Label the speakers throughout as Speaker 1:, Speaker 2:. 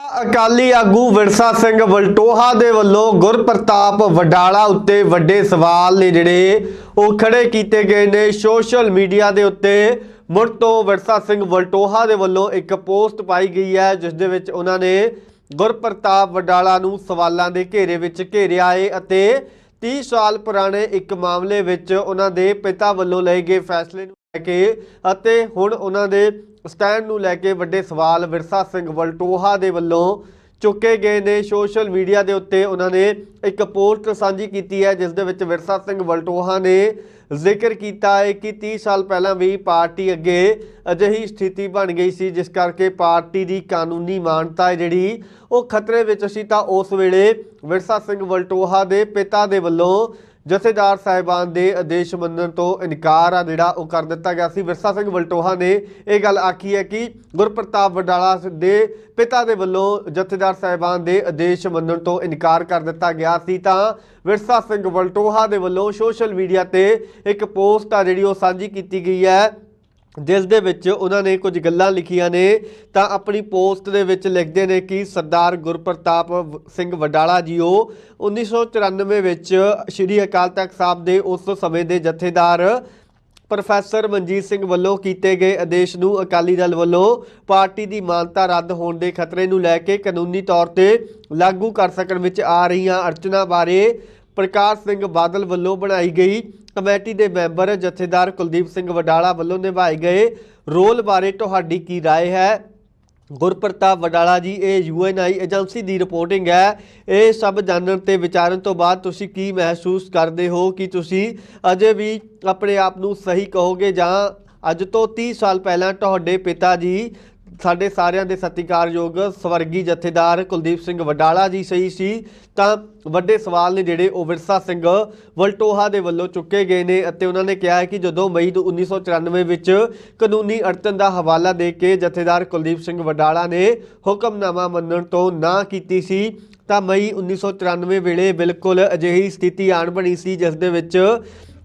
Speaker 1: ਅਕਾਲੀ ਆਗੂ ਵਿਰਸਾ ਸਿੰਘ ਵਲਟੋਹਾ ਦੇ ਵੱਲੋਂ ਗੁਰਪ੍ਰਤਾਪ ਵਡਾਲਾ ਉੱਤੇ ਵੱਡੇ ਸਵਾਲ ਨੇ ਜਿਹੜੇ ਉਹ ਖੜੇ ਕੀਤੇ ਗਏ ਨੇ। ਸੋਸ਼ਲ ਮੀਡੀਆ ਦੇ ਉੱਤੇ ਮੁੜ ਤੋਂ ਵਿਰਸਾ ਸਿੰਘ ਵਲਟੋਹਾ ਦੇ ਵੱਲੋਂ ਇੱਕ ਪੋਸਟ ਪਾਈ ਗਈ ਹੈ, ਜਿਸ ਦੇ ਵਿੱਚ ਉਹਨਾਂ ਨੇ ਗੁਰਪ੍ਰਤਾਪ ਵਡਾਲਾ ਨੂੰ ਸਵਾਲਾਂ ਦੇ ਘੇਰੇ ਵਿੱਚ ਘੇਰਿਆ ਏ ਅਤੇ 30 ਸਾਲ ਪੁਰਾਣੇ ਇੱਕ ਮਾਮਲੇ ਵਿੱਚ ਉਹਨਾਂ ਦੇ ਪਿਤਾ ਵੱਲੋਂ ਲਏ ਗਏ ਫੈਸਲੇ ਨੂੰ ਲੈ ਕੇ ਅਤੇ ਹੁਣ ਉਹਨਾਂ ਦੇ ਸਟੈਂਡ ਨੂੰ ਲੈ ਕੇ ਵੱਡੇ ਸਵਾਲ ਵਿਰਸਾ ਸਿੰਘ ਵਲਟੋਹਾ ਦੇ ਵੱਲੋਂ ਚੁੱਕੇ ਗਏ ਨੇ। ਸੋਸ਼ਲ ਮੀਡੀਆ ਦੇ ਉੱਤੇ ਉਹਨਾਂ ਨੇ ਇੱਕ ਪੋਸਟ ਸਾਂਝੀ ਕੀਤੀ ਹੈ, ਜਿਸ ਦੇ ਵਿੱਚ ਵਿਰਸਾ ਸਿੰਘ ਵਲਟੋਹਾ ਨੇ ਜ਼ਿਕਰ ਕੀਤਾ ਹੈ ਕਿ 30 ਸਾਲ ਪਹਿਲਾਂ ਵੀ ਪਾਰਟੀ ਅੱਗੇ ਅਜਿਹੀ ਸਥਿਤੀ ਬਣ ਗਈ ਸੀ, ਜਿਸ ਕਰਕੇ ਪਾਰਟੀ ਦੀ ਕਾਨੂੰਨੀ ਮਾਨਤਾ ਹੈ ਜਿਹੜੀ, ਉਹ ਖਤਰੇ ਵਿੱਚ ਸੀ। ਤਾਂ ਉਸ ਵੇਲੇ ਵਿਰਸਾ ਸਿੰਘ ਵਲਟੋਹਾ ਦੇ ਪਿਤਾ ਦੇ ਵੱਲੋਂ ਜਥੇਦਾਰ ਸਾਹਿਬਾਨ ਦੇ ਆਦੇਸ਼ ਮੰਨਣ ਤੋਂ ਇਨਕਾਰ ਆ ਜਿਹੜਾ ਉਹ ਕਰ ਦਿੱਤਾ ਗਿਆ ਸੀ। ਵਿਰਸਾ ਸਿੰਘ ਵਲਟੋਹਾ ਨੇ ਇਹ ਗੱਲ ਆਖੀ ਹੈ ਕਿ ਗੁਰਪ੍ਰਤਾਪ ਵਡਾਲਾ ਦੇ ਪਿਤਾ ਦੇ ਵੱਲੋਂ ਜਥੇਦਾਰ ਸਾਹਿਬਾਨ ਦੇ ਆਦੇਸ਼ ਮੰਨਣ ਤੋਂ ਇਨਕਾਰ ਕਰ ਦਿੱਤਾ ਗਿਆ ਸੀ ਤਾਂ ਵਿਰਸਾ ਸਿੰਘ ਵਲਟੋਹਾ ਦੇ ਵੱਲੋਂ ਸੋਸ਼ਲ ਮੀਡੀਆ ਤੇ ਇੱਕ ਪੋਸਟ ਆ ਜਿਹੜੀ ਉਹ ਸਾਂਝੀ ਕੀਤੀ ਗਈ ਹੈ। ਜਿਸ ਦੇ ਵਿੱਚ ਉਹਨਾਂ ਨੇ ਕੁਝ ਗੱਲਾਂ ਲਿਖੀਆਂ ਨੇ, ਤਾਂ ਆਪਣੀ ਪੋਸਟ ਦੇ ਵਿੱਚ ਲਿਖਦੇ ਨੇ ਕਿ ਸਰਦਾਰ ਗੁਰਪ੍ਰਤਾਪ ਵ- ਸਿੰਘ ਵਡਾਲਾ ਜੀ ਜੀਓ 1994 ਵਿੱਚ ਸ਼੍ਰੀ ਅਕਾਲ ਤਖਤ ਸਾਹਿਬ ਦੇ ਉਸ ਸਮੇਂ ਦੇ ਜਥੇਦਾਰ ਪ੍ਰੋਫੈਸਰ ਮਨਜੀਤ ਸਿੰਘ ਵੱਲੋਂ ਕੀਤੇ ਗਏ ਆਦੇਸ਼ ਨੂੰ ਅਕਾਲੀ ਦਲ ਵੱਲੋਂ ਪਾਰਟੀ ਦੀ ਮਾਨਤਾ ਰੱਦ ਹੋਣ ਦੇ ਖਤਰੇ ਨੂੰ ਲੈ ਕੇ ਕਾਨੂੰਨੀ ਤੌਰ ਤੇ ਲਾਗੂ ਕਰ ਸਕਣ ਵਿੱਚ ਆ ਰਹੀਆਂ ਅੜਚਨਾਂ ਬਾਰੇ ਪ੍ਰਕਾਸ਼ ਸਿੰਘ ਬਾਦਲ ਵੱਲੋਂ ਬਣਾਈ ਗਈ ਕਮੇਟੀ ਦੇ ਮੈਂਬਰ ਜਥੇਦਾਰ ਕੁਲਦੀਪ ਸਿੰਘ ਵਡਾਲਾ ਵੱਲੋਂ ਨਿਭਾਏ ਗਏ ਰੋਲ ਬਾਰੇ ਤੁਹਾਡੀ ਕੀ رائے ਹੈ ਗੁਰਪ੍ਰਤਾਪ ਵਡਾਲਾ ਜੀ ਇਹ ਯੂਐਨਆਈ ਏਜੰਸੀ ਦੀ ਰਿਪੋਰਟਿੰਗ ਹੈ ਇਹ ਸਭ ਜਾਣਨ ਤੇ ਵਿਚਾਰਨ ਤੋਂ ਬਾਅਦ ਤੁਸੀਂ ਕੀ ਮਹਿਸੂਸ ਕਰਦੇ ਹੋ ਕਿ ਤੁਸੀਂ ਅਜੇ ਵੀ ਆਪਣੇ ਆਪ ਨੂੰ ਸਹੀ ਕਹੋਗੇ ਜਾਂ ਅੱਜ ਤੋਂ 30 ਸਾਲ ਪਹਿਲਾਂ ਤੁਹਾਡੇ ਪਿਤਾ ਜੀ ਸਾਡੇ ਸਾਰਿਆਂ ਦੇ ਸਤਿਕਾਰਯੋਗ ਸਵਰਗੀ ਜਥੇਦਾਰ ਕੁਲਦੀਪ ਸਿੰਘ ਵਡਾਲਾ ਜੀ ਸਹੀ ਸੀ। ਤਾਂ ਵੱਡੇ ਸਵਾਲ ਨੇ ਜਿਹੜੇ ਉਹ ਵਿਰਸਾ ਸਿੰਘ ਵਲਟੋਹਾ ਦੇ ਵੱਲੋਂ ਚੁੱਕੇ ਗਏ ਨੇ ਅਤੇ ਉਹਨਾਂ ਨੇ ਕਿਹਾ ਹੈ ਕਿ ਜਦੋਂ ਮਈ ਤੋਂ 1994 ਵਿੱਚ ਕਾਨੂੰਨੀ ਅੜਚਨ ਦਾ ਹਵਾਲਾ ਦੇ ਕੇ ਜਥੇਦਾਰ ਕੁਲਦੀਪ ਸਿੰਘ ਵਡਾਲਾ ਨੇ ਹੁਕਮਨਾਮਾ ਮੰਨਣ ਤੋਂ ਨਾ ਕੀਤੀ ਸੀ, ਤਾਂ ਮਈ 1994 ਵੇਲੇ ਬਿਲਕੁਲ ਅਜਿਹੀ ਸਥਿਤੀ ਆਣ ਬਣੀ ਸੀ, ਜਿਸ ਦੇ ਵਿੱਚ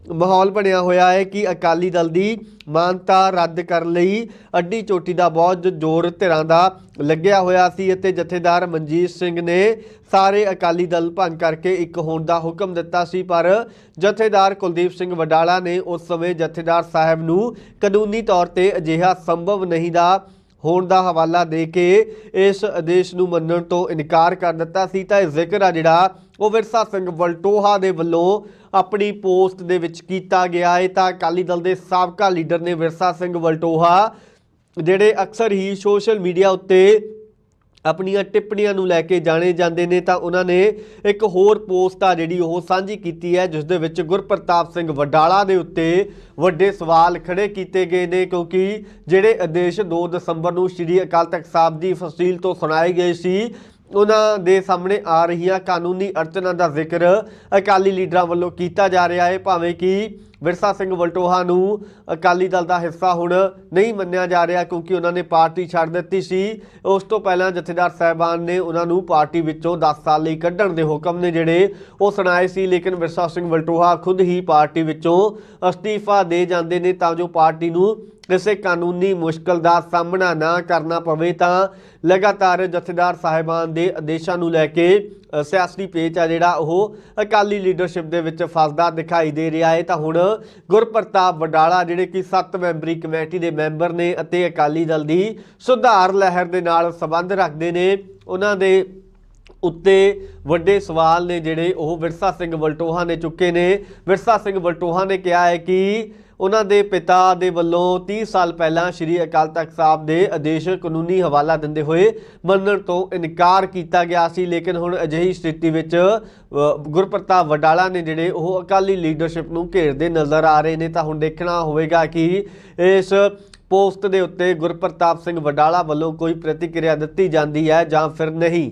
Speaker 1: ਮਾਹੌਲ ਬਣਿਆ ਹੋਇਆ ਹੈ ਕਿ ਅਕਾਲੀ ਦਲ ਦੀ ਮਾਨਤਾ ਰੱਦ ਕਰਨ ਲਈ ਅੱਡੀ ਚੋਟੀ ਦਾ ਬਹੁਤ ਜ਼ੋਰ ਧਿਰਾਂ ਦਾ ਲੱਗਿਆ ਹੋਇਆ ਸੀ ਅਤੇ ਜਥੇਦਾਰ ਮਨਜੀਤ ਸਿੰਘ ਨੇ ਸਾਰੇ ਅਕਾਲੀ ਦਲ ਭੰਗ ਕਰਕੇ ਇੱਕ ਹੋਣ ਦਾ ਹੁਕਮ ਦਿੱਤਾ ਸੀ, ਪਰ ਜਥੇਦਾਰ ਕੁਲਦੀਪ ਸਿੰਘ ਵਡਾਲਾ ਨੇ ਉਸ ਸਮੇਂ ਜਥੇਦਾਰ ਸਾਹਿਬ ਨੂੰ ਕਾਨੂੰਨੀ ਤੌਰ ਤੇ ਅਜਿਹਾ ਸੰਭਵ ਨਹੀਂ ਦਾ ਹੋਣ ਦਾ ਹਵਾਲਾ ਦੇ ਕੇ ਇਸ ਆਦੇਸ਼ ਨੂੰ ਮੰਨਣ ਤੋਂ ਇਨਕਾਰ ਕਰ ਦਿੱਤਾ ਸੀ। ਤਾਂ ਇਹ ਜ਼ਿਕਰ ਆ ਜਿਹੜਾ ਉਹ ਵਿਰਸਾ ਸਿੰਘ ਵਲਟੋਹਾ ਦੇ ਵੱਲੋਂ ਆਪਣੀ ਪੋਸਟ ਦੇ ਵਿੱਚ ਕੀਤਾ ਗਿਆ ਹੈ ਤਾਂ ਅਕਾਲੀ ਦਲ ਦੇ ਸਾਬਕਾ ਲੀਡਰ ਨੇ ਵਿਰਸਾ ਸਿੰਘ ਵਲਟੋਹਾ, ਜਿਹੜੇ ਅਕਸਰ ਹੀ ਸੋਸ਼ਲ ਮੀਡੀਆ ਉੱਤੇ ਆਪਣੀਆਂ ਟਿੱਪਣੀਆਂ ਨੂੰ ਲੈ ਕੇ ਜਾਣੇ ਜਾਂਦੇ ਨੇ, ਤਾਂ ਉਹਨਾਂ ਨੇ ਇੱਕ ਹੋਰ ਪੋਸਟ ਆ ਜਿਹੜੀ ਉਹ ਸਾਂਝੀ ਕੀਤੀ ਹੈ, ਜਿਸ ਦੇ ਵਿੱਚ ਗੁਰਪ੍ਰਤਾਪ ਸਿੰਘ ਵਡਾਲਾ ਦੇ ਉੱਤੇ ਵੱਡੇ ਸਵਾਲ ਖੜੇ ਕੀਤੇ ਗਏ ਨੇ, ਕਿਉਂਕਿ ਜਿਹੜੇ ਆਦੇਸ਼ 2 ਦਸੰਬਰ ਨੂੰ ਸ੍ਰੀ ਅਕਾਲ ਤਖਤ ਸਾਹਿਬ ਦੀ ਫਸੀਲ ਤੋਂ ਸੁਣਾਏ ਗਏ ਸੀ, ਉਹਨਾਂ ਦੇ ਸਾਹਮਣੇ ਆ ਰਹੀਆਂ ਕਾਨੂੰਨੀ ਅੜਚਨਾਂ ਦਾ ਜ਼ਿਕਰ ਅਕਾਲੀ ਲੀਡਰਾਂ ਵੱਲੋਂ ਕੀਤਾ ਜਾ ਰਿਹਾ ਹੈ, ਭਾਵੇਂ ਕਿ ਵਿਰਸਾ ਸਿੰਘ ਵਲਟੋਹਾ ਨੂੰ ਅਕਾਲੀ ਦਲ ਦਾ ਹਿੱਸਾ ਹੁਣ ਨਹੀਂ ਮੰਨਿਆ ਜਾ ਰਿਹਾ ਕਿਉਂਕਿ ਉਹਨਾਂ ਨੇ ਪਾਰਟੀ ਛੱਡ ਦਿੱਤੀ ਸੀ। ਉਸ ਤੋਂ ਪਹਿਲਾਂ ਜਥੇਦਾਰ ਸਾਹਿਬਾਨ ਨੇ ਉਹਨਾਂ ਨੂੰ ਪਾਰਟੀ ਵਿੱਚੋਂ 10 ਸਾਲ ਲਈ ਕੱਢਣ ਦੇ ਹੁਕਮ ਨੇ ਜਿਹੜੇ ਉਹ ਸੁਣਾਏ ਸੀ, ਲੇਕਿਨ ਵਿਰਸਾ ਸਿੰਘ ਵਲਟੋਹਾ ਖੁਦ ਹੀ ਪਾਰਟੀ ਵਿੱਚੋਂ ਅਸਤੀਫਾ ਦੇ ਜਾਂਦੇ ਨੇ ਤਾਂ ਜੋ ਪਾਰਟੀ ਨੂੰ ਕਿਸੇ ਕਾਨੂੰਨੀ ਮੁਸ਼ਕਲ ਦਾ ਸਾਹਮਣਾ ਨਾ ਕਰਨਾ ਪਵੇ ਤਾਂ ਲਗਾਤਾਰ ਜਥੇਦਾਰ ਸਾਹਿਬਾਨ ਦੇ ਆਦੇਸ਼ਾਂ ਨੂੰ ਲੈ ਕੇ ਸਿਆਸੀ ਪੇਚ ਆ ਜਿਹੜਾ ਉਹ ਅਕਾਲੀ ਲੀਡਰਸ਼ਿਪ ਦੇ ਵਿੱਚ ਫਸਦਾ ਦਿਖਾਈ ਦੇ ਰਿਹਾ ਹੈ। ਤਾਂ ਹੁਣ ਗੁਰਪ੍ਰਤਾਪ ਵਡਾਲਾ ਜਿਹੜੇ ਕਿ 7 ਮੈਂਬਰੀ ਕਮੇਟੀ ਦੇ ਮੈਂਬਰ ਨੇ ਅਤੇ ਅਕਾਲੀ ਦਲ ਦੀ ਸੁਧਾਰ ਲਹਿਰ ਦੇ ਨਾਲ ਸੰਬੰਧ ਰੱਖਦੇ ਨੇ, ਉਹਨਾਂ ਦੇ ਉੱਤੇ ਵੱਡੇ ਸਵਾਲ ਨੇ ਜਿਹੜੇ ਉਹ ਵਿਰਸਾ ਸਿੰਘ ਵਲਟੋਹਾ ਨੇ ਚੁੱਕੇ ਨੇ। ਵਿਰਸਾ ਸਿੰਘ ਵਲਟੋਹਾ ਨੇ ਕਿਹਾ ਹੈ ਕਿ ਉਹਨਾਂ ਦੇ ਪਿਤਾ ਦੇ ਵੱਲੋਂ 30 ਸਾਲ ਪਹਿਲਾਂ ਸ੍ਰੀ ਅਕਾਲ ਤਖਤ ਸਾਹਿਬ ਦੇ ਆਦੇਸ਼ ਕਾਨੂੰਨੀ ਹਵਾਲਾ ਦਿੰਦੇ ਹੋਏ ਮੰਨਣ ਤੋਂ ਇਨਕਾਰ ਕੀਤਾ ਗਿਆ ਸੀ। ਲੇਕਿਨ ਹੁਣ ਅਜਿਹੀ ਸਥਿਤੀ ਵਿੱਚ ਗੁਰਪ੍ਰਤਾਪ ਵਡਾਲਾ ਨੇ ਜਿਹੜੇ ਉਹ ਅਕਾਲੀ ਲੀਡਰਸ਼ਿਪ ਨੂੰ ਘੇਰਦੇ ਨਜ਼ਰ ਆ ਰਹੇ ਨੇ, ਤਾਂ ਹੁਣ ਦੇਖਣਾ ਹੋਵੇਗਾ ਕਿ ਇਸ ਪੋਸਟ ਦੇ ਉੱਤੇ ਗੁਰਪ੍ਰਤਾਪ ਸਿੰਘ ਵਡਾਲਾ ਵੱਲੋਂ ਕੋਈ ਪ੍ਰਤੀਕਿਰਿਆ ਦਿੱਤੀ ਜਾਂਦੀ ਹੈ ਜਾਂ ਫਿਰ ਨਹੀਂ।